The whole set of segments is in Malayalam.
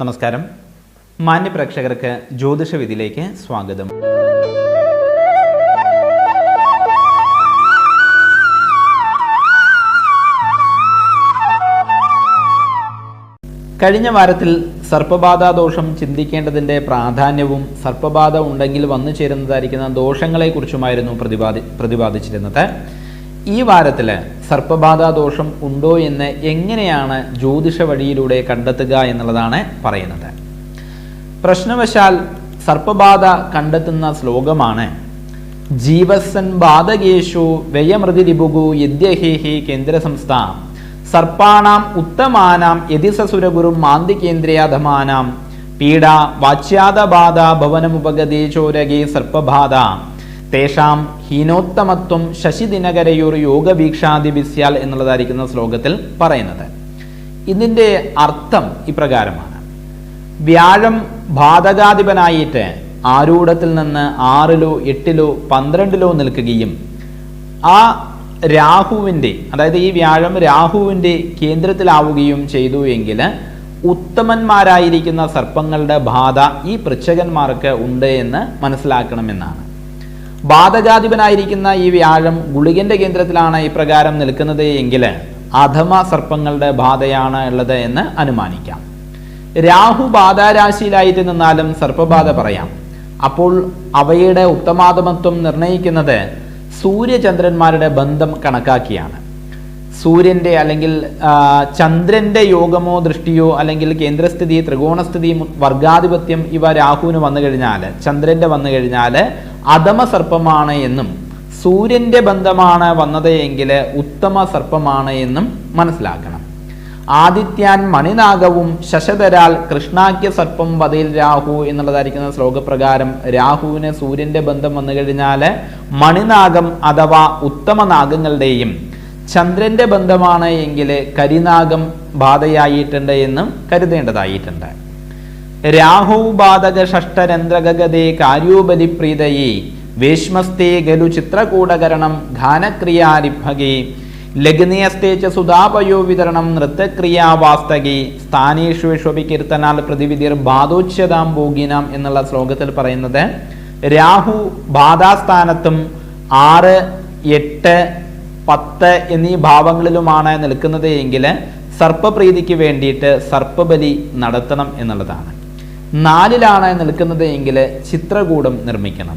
നമസ്കാരം. മാന്യ പ്രേക്ഷകർക്ക് ജ്യോതിഷവിധിയിലേക്ക് സ്വാഗതം. കഴിഞ്ഞ വാരത്തിൽ സർപ്പബാധ ദോഷം ചിന്തിക്കേണ്ടതിന്റെ പ്രാധാന്യവും സർപ്പബാധ ഉണ്ടെങ്കിൽ വന്നു ചേരുന്നതായിരിക്കുന്ന ദോഷങ്ങളെക്കുറിച്ചുമായിരുന്നു പ്രതിപാദി പ്രതിപാദിച്ചിരുന്നത്. ഈ വാരത്തിൽ സർപ്പബാധ ദോഷം ഉണ്ടോ എന്ന് എങ്ങനെയാണ് ജ്യോതിഷ വഴിയിലൂടെ കണ്ടെത്തുക എന്നുള്ളതാണ് പറയുന്നത്. പ്രശ്നവശാൽ സർപ്പബാധ കണ്ടെത്തുന്ന ശ്ലോകമാണ് ജീവസൻ ബാധകേഷു വ്യയമൃതിരിപുഗു യദ്യഹേഹി കേന്ദ്ര സംസ്ഥ സർപ്പാണാം ഉത്തമാനാം യതിസസുരഗുരും മാന്തി കേന്ദ്രയാധമാനാം പീഡ വാച്യാതബാധ ഭവനമുപഗതി ചോരകേ സർപ്പബാധ. തേഷാം ഹീനോത്തമത്വം ശശിദിനകരയൂർ യോഗവീക്ഷാദിവിസ്യാൽ എന്നുള്ളതായിരിക്കുന്ന ശ്ലോകത്തിൽ പറയുന്നത്. ഇതിന്റെ അർത്ഥം ഇപ്രകാരമാണ്. വ്യാഴം ബാധകാധിപനായിട്ട് ആരൂഢത്തിൽ നിന്ന് ആറിലോ എട്ടിലോ പന്ത്രണ്ടിലോ നിൽക്കുകയും ആ രാഹുവിന്റെ അതായത് ഈ വ്യാഴം രാഹുവിന്റെ കേന്ദ്രത്തിലാവുകയും ചെയ്തു എങ്കിൽ ഉത്തമന്മാരായിരിക്കുന്ന സർപ്പങ്ങളുടെ ബാധ ഈ പൃച്ഛകന്മാർക്ക് ഉണ്ട് എന്ന് മനസ്സിലാക്കണമെന്നാണ്. ബാധജാതിപനായിരിക്കുന്ന ഈ വ്യാഴം ഗുളികന്റെ കേന്ദ്രത്തിലാണ് ഇപ്രകാരം നിൽക്കുന്നത് എങ്കിൽ അധമ സർപ്പങ്ങളുടെ ബാധയാണ് ഉള്ളത് എന്ന് അനുമാനിക്കാം. രാഹു ബാധാരാശിയിലായിട്ട് നിന്നാലും സർപ്പബാധ പറയാം. അപ്പോൾ അവയുടെ ഉത്തമാധമത്വം നിർണയിക്കുന്നത് സൂര്യചന്ദ്രന്മാരുടെ ബന്ധം കണക്കാക്കിയാണ്. സൂര്യന്റെ അല്ലെങ്കിൽ ചന്ദ്രന്റെ യോഗമോ ദൃഷ്ടിയോ അല്ലെങ്കിൽ കേന്ദ്രസ്ഥിതി ത്രികോണസ്ഥിതി വർഗാധിപത്യം ഇവ രാഹുവിന് വന്നു കഴിഞ്ഞാൽ ചന്ദ്രന്റെ വന്നു കഴിഞ്ഞാൽ അധമ സർപ്പമാണ് എന്നും സൂര്യന്റെ ബന്ധമാണ് വന്നത് എങ്കിൽ ഉത്തമ സർപ്പമാണ് എന്നും മനസ്സിലാക്കണം. ആദിത്യാൻ മണിനാഗവും ശശധരാൽ കൃഷ്ണാക്യ സർപ്പം വതയിൽ രാഹു എന്നുള്ളതായിരിക്കുന്ന ശ്ലോകപ്രകാരം രാഹുവിന് സൂര്യന്റെ ബന്ധം വന്നു കഴിഞ്ഞാൽ മണിനാഗം അഥവാ ഉത്തമ നാഗങ്ങളുടെയും ചന്ദ്രന്റെ ബന്ധമാണ് എങ്കിൽ കരിനാഗം ബാധയായിട്ടുണ്ട് എന്നും കരുതേണ്ടതായിട്ടുണ്ട്. രാഹു ബാധക ഷഷ്ടരന്ധ്രഗതേ കാര്യോബലിപ്രീതയെ വേഷ്മസ്തേ ഗലു ചിത്രകൂടകരണം ഘാനക്രിയാരിഭഗേ സുതാപയോ വിതരണം നൃത്തക്രിയാവാസ്തകി സ്ഥാനീഷു കീർത്തനാൽ പ്രതിവിധിർ ബാധോച്ഛതാം ഭോഗിനാം എന്നുള്ള ശ്ലോകത്തിൽ പറയുന്നത് രാഹു ബാധാസ്ഥാനത്തും ആറ് എട്ട് പത്ത് എന്നീ ഭാവങ്ങളിലുമാണ് നിൽക്കുന്നത് എങ്കിൽ സർപ്പപ്രീതിക്ക് വേണ്ടിയിട്ട് സർപ്പബലി നടത്തണം എന്നുള്ളതാണ്. നാലിലാണ് നിൽക്കുന്നത് എങ്കിൽ ചിത്രകൂടം നിർമ്മിക്കണം.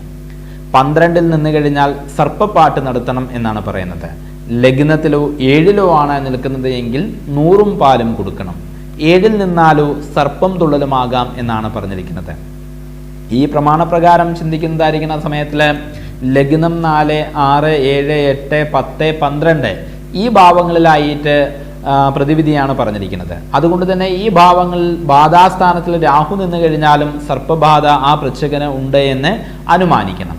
പന്ത്രണ്ടിൽ നിന്ന് കഴിഞ്ഞാൽ സർപ്പപ്പാട്ട് നടത്തണം എന്നാണ് പറയുന്നത്. ലഗ്നത്തിലോ ഏഴിലോ ആണ് നിൽക്കുന്നത് എങ്കിൽ നൂറും പാലും കൊടുക്കണം. ഏഴിൽ നിന്നാലോ സർപ്പം തുള്ളലുമാകാം എന്നാണ് പറഞ്ഞിരിക്കുന്നത്. ഈ പ്രമാണപ്രകാരം ചിന്തിക്കുന്നതായിരിക്കുന്ന സമയത്തിൽ ലഗ്നം നാല് ആറ് ഏഴ് എട്ട് പത്ത് പന്ത്രണ്ട് ഈ ഭാവങ്ങളിലായിട്ട് പ്രതിവിധിയാണ് പറഞ്ഞിരിക്കുന്നത്. അതുകൊണ്ട് തന്നെ ഈ ഭാവങ്ങളിൽ ബാധാസ്ഥാനത്തിൽ രാഹു നിന്ന് കഴിഞ്ഞാലും സർപ്പബാധ ആ പ്രച്ഛകന് ഉണ്ട് എന്ന് അനുമാനിക്കണം.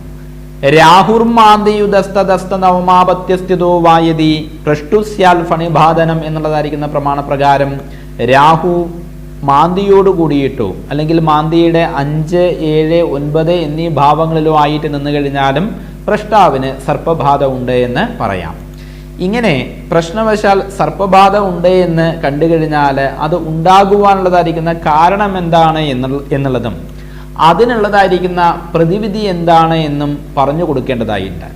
രാഹുർമാന്തിയുദസ്തദസ്ത നവമാപത്യസ്ഥിതോ വായതി പൃഷ്ടുസ്യാൽ ഫണിഭാതനം എന്നുള്ളതായിരിക്കുന്ന പ്രമാണപ്രകാരം രാഹു മാന്തിയോട് കൂടിയിട്ടോ അല്ലെങ്കിൽ മാന്തിയുടെ അഞ്ച് ഏഴ് ഒൻപത് എന്നീ ഭാവങ്ങളിലോ ആയിട്ട് നിന്ന് കഴിഞ്ഞാലും പ്രഷ്ടാവിന് സർപ്പബാധ ഉണ്ട് എന്ന് പറയാം. ഇങ്ങനെ പ്രശ്നവശാൽ സർപ്പബാധ ഉണ്ട് എന്ന് കണ്ടു കഴിഞ്ഞാൽ അത് ഉണ്ടാകുവാനുള്ളതായിരിക്കുന്ന കാരണം എന്താണ് എന്നുള്ള എന്നുള്ളതും അതിനുള്ളതായിരിക്കുന്ന പ്രതിവിധി എന്താണ് എന്നും പറഞ്ഞു കൊടുക്കേണ്ടതായിട്ടുണ്ട്.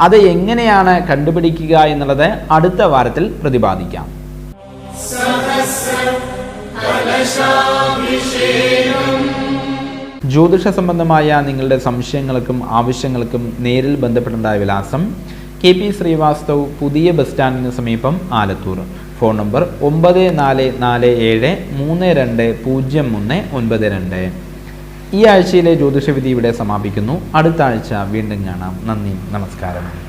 അത് എങ്ങനെയാണ് കണ്ടുപിടിക്കുക എന്നുള്ളത് അടുത്ത വാരത്തിൽ പ്രതിപാദിക്കാം. ജ്യോതിഷ സംബന്ധമായ നിങ്ങളുടെ സംശയങ്ങൾക്കും ആവശ്യങ്ങൾക്കും നേരിൽ ബന്ധപ്പെടേണ്ട വിലാസം കെ പി ശ്രീവാസ്തവ് പുതിയ ബസ് സ്റ്റാൻഡിന് സമീപം ആലത്തൂർ. ഫോൺ നമ്പർ ഒമ്പത് നാല് നാല് ഏഴ് മൂന്ന് രണ്ട് പൂജ്യം മൂന്ന് ഒൻപത് രണ്ട്. ഈ ആഴ്ചയിലെ ജ്യോതിഷവിധി ഇവിടെ സമാപിക്കുന്നു. അടുത്ത ആഴ്ച വീണ്ടും കാണാം. നന്ദി നമസ്കാരം.